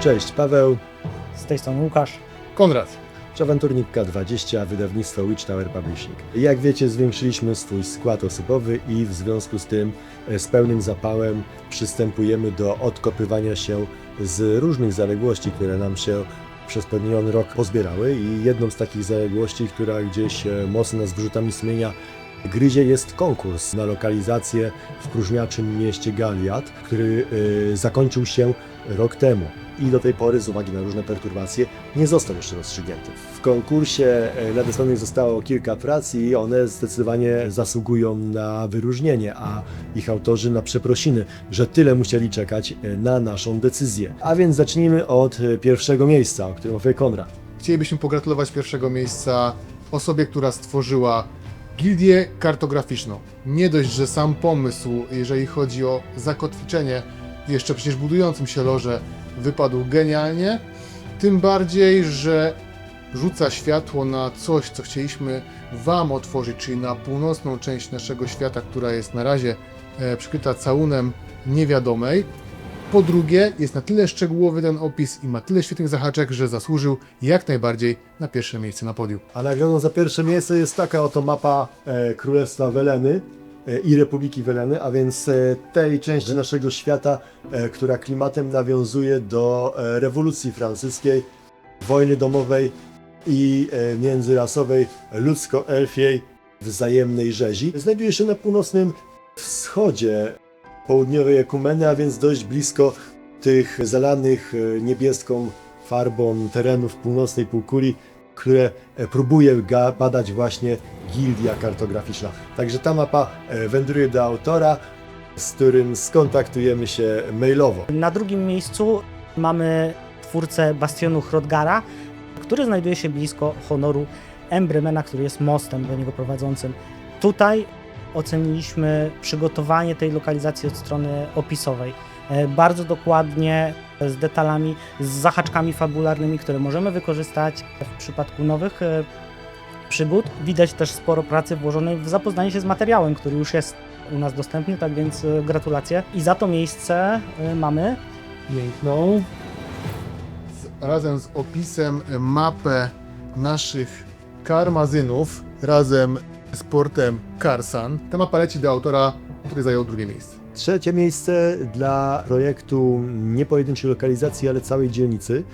Cześć, Paweł, Z tej strony Łukasz. Konrad. Awanturnik K20, wydawnictwo Witch Tower Publishing. Jak wiecie, zwiększyliśmy swój skład osobowy i w związku z tym e, z pełnym zapałem przystępujemy do odkopywania się z różnych zaległości, które nam się przez pewien rok pozbierały i jedną z takich zaległości, która gdzieś e, mocno z wrzutami sumienia gryzie jest konkurs na lokalizację w próżniaczym mieście Galiad, który e, zakończył się rok temu i do tej pory z uwagi na różne perturbacje nie został jeszcze rozstrzygnięty. W konkursie e, nadesłanych zostało kilka prac i one zdecydowanie zasługują na wyróżnienie, a ich autorzy na przeprosiny, że tyle musieli czekać e, na naszą decyzję. A więc zacznijmy od e, pierwszego miejsca, o którym opowie Konrad. Chcielibyśmy pogratulować pierwszego miejsca osobie, która stworzyła gildię kartograficzną. Nie dość, że sam pomysł, jeżeli chodzi o zakotwiczenie jeszcze przecież budującym się loże, wypadł genialnie, tym bardziej, że rzuca światło na coś, co chcieliśmy Wam otworzyć, czyli na północną część naszego świata, która jest na razie e, przykryta całunem niewiadomej. Po drugie, jest na tyle szczegółowy ten opis i ma tyle świetnych zahaczek, że zasłużył jak najbardziej na pierwsze miejsce na podium. A nagrodą za pierwsze miejsce jest taka oto mapa e, Królestwa Weleny e, i Republiki Weleny, a więc e, tej części naszego świata, e, która klimatem nawiązuje do e, rewolucji francuskiej, wojny domowej i e, międzyrasowej, ludzko-elfiej wzajemnej rzezi. Znajduje się na północnym wschodzie południowej Ekumeny, a więc dość blisko tych zalanych e, niebieską farbą terenów północnej półkuli, które e, próbuje badać właśnie gildia kartograficzna. Także ta mapa e, wędruje do autora, z którym skontaktujemy się mailowo. Na drugim miejscu mamy twórcę Bastionu Hrodgara, który znajduje się blisko honoru Embrymena, który jest mostem do niego prowadzącym. Tutaj oceniliśmy przygotowanie tej lokalizacji od strony opisowej. E, Bardzo dokładnie, z detalami, z zahaczkami fabularnymi, które możemy wykorzystać w przypadku nowych e, przygód. Widać też sporo pracy włożonej w zapoznanie się z materiałem, który już jest u nas dostępny, tak więc e, gratulacje. I za to miejsce e, mamy piękną. Razem z opisem e, mapę naszych karmazynów razem z portem Karsan. Ta mapa leci do autora, który zajął drugie miejsce. Trzecie miejsce dla projektu nie pojedynczej lokalizacji, ale całej dzielnicy.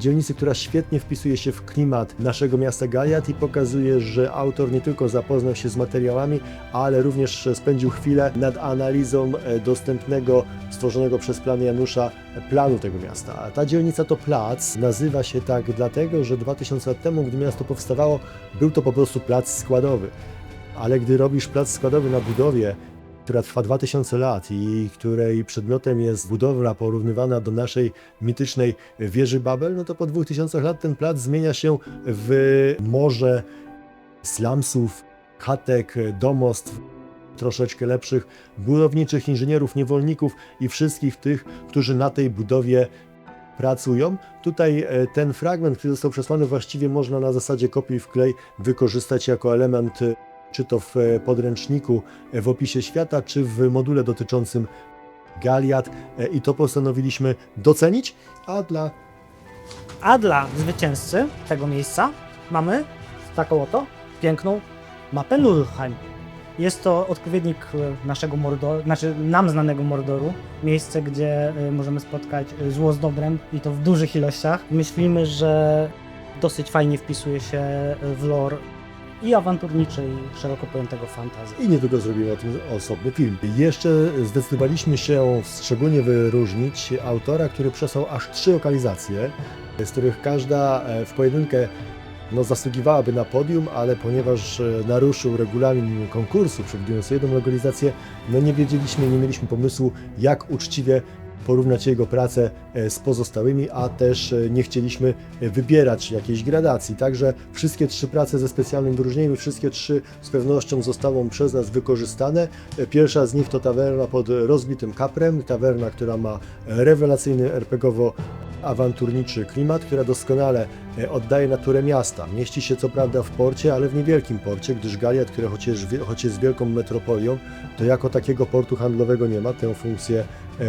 Dzielnicy, która świetnie wpisuje się w klimat naszego miasta Galiat i pokazuje, że autor nie tylko zapoznał się z materiałami, ale również spędził chwilę nad analizą e, dostępnego, stworzonego przez plan Janusza planu tego miasta. A ta dzielnica to plac. Nazywa się tak dlatego, że 2000 lat temu, gdy miasto powstawało, był to po prostu plac składowy. Ale gdy robisz plac składowy na budowie, która trwa 2000 lat i której przedmiotem jest budowla porównywana do naszej mitycznej wieży Babel, no to po 2000 lat ten plac zmienia się w morze slumsów, chatek, domostw, troszeczkę lepszych budowniczych inżynierów, niewolników i wszystkich tych, którzy na tej budowie pracują. Tutaj e, ten fragment, który został przesłany, właściwie można na zasadzie kopiuj wklej wykorzystać jako element e, czy to w e, podręczniku e, w opisie świata, czy w module dotyczącym Galiad e, i to postanowiliśmy docenić, a dla A dla zwycięzcy tego miejsca mamy taką oto piękną mapę Nulheim. Jest to odpowiednik naszego Mordoru, znaczy nam znanego Mordoru, miejsce, gdzie możemy spotkać zło z dobrem i to w dużych ilościach. Myślimy, że dosyć fajnie wpisuje się w lore i awanturniczy, i szeroko pojętego fantazji. i niedługo zrobimy o tym osobny film. Jeszcze zdecydowaliśmy się szczególnie wyróżnić autora, który przesłał aż trzy lokalizacje, z których każda e, w pojedynkę no, zasługiwałaby na podium, ale ponieważ e, naruszył regulamin konkursu, przewidując jedną lokalizację, no nie wiedzieliśmy, nie mieliśmy pomysłu, jak uczciwie porównać jego pracę e, z pozostałymi, a też e, nie chcieliśmy e, wybierać jakiejś gradacji. Także wszystkie trzy prace ze specjalnym wyróżnieniem, wszystkie trzy z pewnością zostaną przez nas wykorzystane. Pierwsza z nich to tawerna pod rozbitym kaprem, tawerna, która ma rewelacyjny RPGowo awanturniczy klimat, która doskonale oddaje naturę miasta. Mieści się co prawda w porcie, ale w niewielkim porcie, gdyż Galiat, które choć jest, wielką metropolią, to jako takiego portu handlowego nie ma. Tę funkcję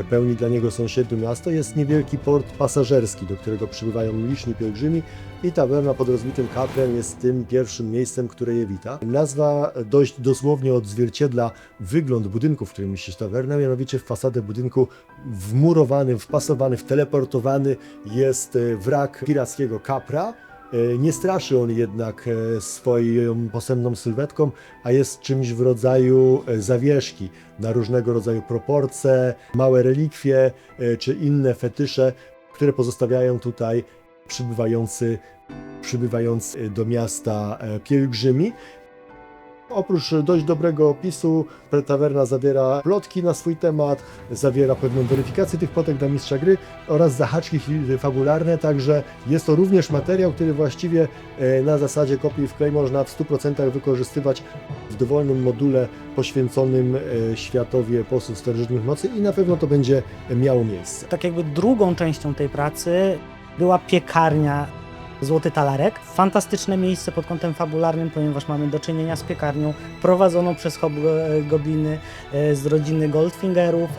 pełni dla niego sąsiednie miasto, jest niewielki port pasażerski, do którego przybywają liczni pielgrzymi i tawerna pod rozbitym kaprem jest tym pierwszym miejscem, które je wita. Nazwa dość dosłownie odzwierciedla wygląd budynku, w którym mieści się tawerna, mianowicie w fasadę budynku wmurowany, wpasowany, wteleportowany jest e, wrak pirackiego kapra. E, Nie straszy on jednak e, swoją posępną sylwetką, a jest czymś w rodzaju e, zawieszki na różnego rodzaju proporcje, małe relikwie czy inne fetysze, które pozostawiają tutaj przybywający, przybywający do miasta pielgrzymi. Oprócz dość dobrego opisu, tawerna zawiera plotki na swój temat, zawiera pewną weryfikację tych plotek dla mistrza gry oraz zahaczki fabularne, także jest to również materiał, który właściwie e, na zasadzie kopii w klej można w 100% wykorzystywać w dowolnym module poświęconym e, światowi eposów starożytnych mocy i na pewno to będzie miało miejsce. Tak jakby drugą częścią tej pracy była piekarnia Złoty Talarek. Fantastyczne miejsce pod kątem fabularnym, ponieważ mamy do czynienia z piekarnią prowadzoną przez hobgobliny e, z rodziny Goldfingerów.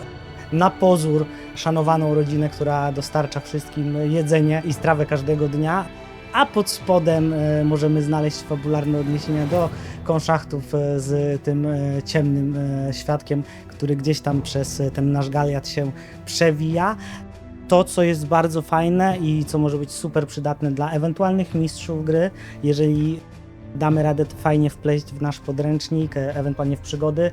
Na pozór szanowaną rodzinę, która dostarcza wszystkim jedzenie i strawę każdego dnia. A pod spodem e, możemy znaleźć fabularne odniesienia do konszachtów e, z tym e, ciemnym e, świadkiem, który gdzieś tam przez e, ten nasz galiat się przewija. To, co jest bardzo fajne i co może być super przydatne dla ewentualnych mistrzów gry, jeżeli damy radę to fajnie wpleść w nasz podręcznik, e, ewentualnie w przygody,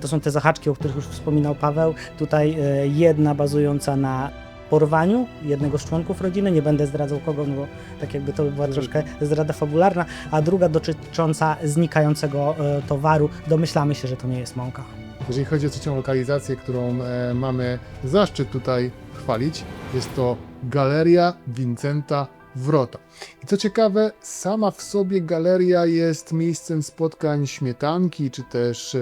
to są te zahaczki, o których już wspominał Paweł. Tutaj e, jedna bazująca na porwaniu jednego z członków rodziny, nie będę zdradzał kogo, no bo tak jakby to by była troszkę zdrada fabularna, a druga dotycząca znikającego e, towaru. Domyślamy się, że to nie jest mąka. Jeżeli chodzi o trzecią lokalizację, którą e, mamy zaszczyt tutaj chwalić, jest to Galeria Vincenta Wrota. I co ciekawe, sama w sobie galeria jest miejscem spotkań śmietanki, czy też e,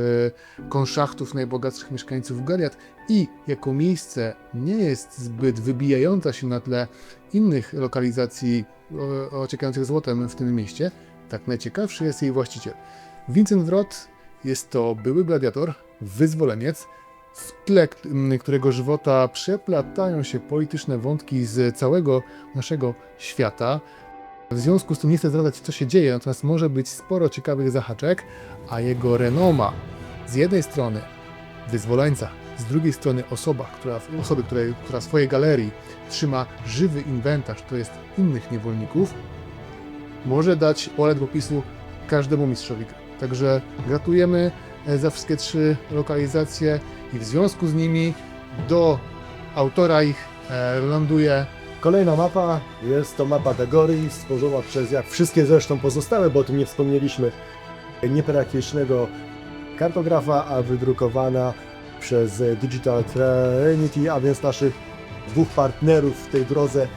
konszachtów najbogatszych mieszkańców Galiat i jako miejsce nie jest zbyt wybijająca się na tle innych lokalizacji o- ociekających złotem w tym mieście, tak najciekawszy jest jej właściciel. Vincent Wrot jest to były gladiator, wyzwoleniec, w tle którego żywota przeplatają się polityczne wątki z całego naszego świata. W związku z tym nie chcę zdradzać, co się dzieje, natomiast może być sporo ciekawych zahaczek, a jego renoma z jednej strony wyzwoleńca, z drugiej strony osoba, która, osoby, której, która w swojej galerii trzyma żywy inwentarz, to jest innych niewolników, może dać pole do popisu każdemu mistrzowi gry. Także gratulujemy e, za wszystkie trzy lokalizacje i w związku z nimi do autora ich e, ląduje Kolejna mapa. Jest to mapa Dagory, stworzona przez, jak wszystkie zresztą pozostałe, bo o tym nie wspomnieliśmy, nieperakicznego kartografa, a wydrukowana przez e, Digital Trinity, a więc naszych dwóch partnerów w tej drodze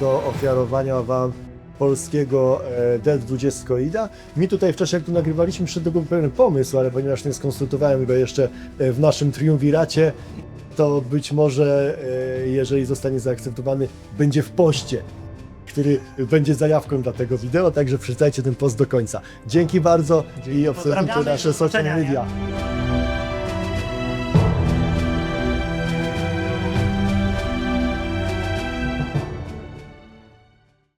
do ofiarowania Wam polskiego e, D20 Mi tutaj w czasie, jak tu nagrywaliśmy, przyszedł do głowy pewien pomysł, ale ponieważ nie skonsultowałem go jeszcze e, w naszym triumviracie, to być może, e, jeżeli zostanie zaakceptowany, będzie w poście, który będzie zajawką dla tego wideo, także przeczytajcie ten post do końca. Dzięki bardzo i obserwujcie nasze social media.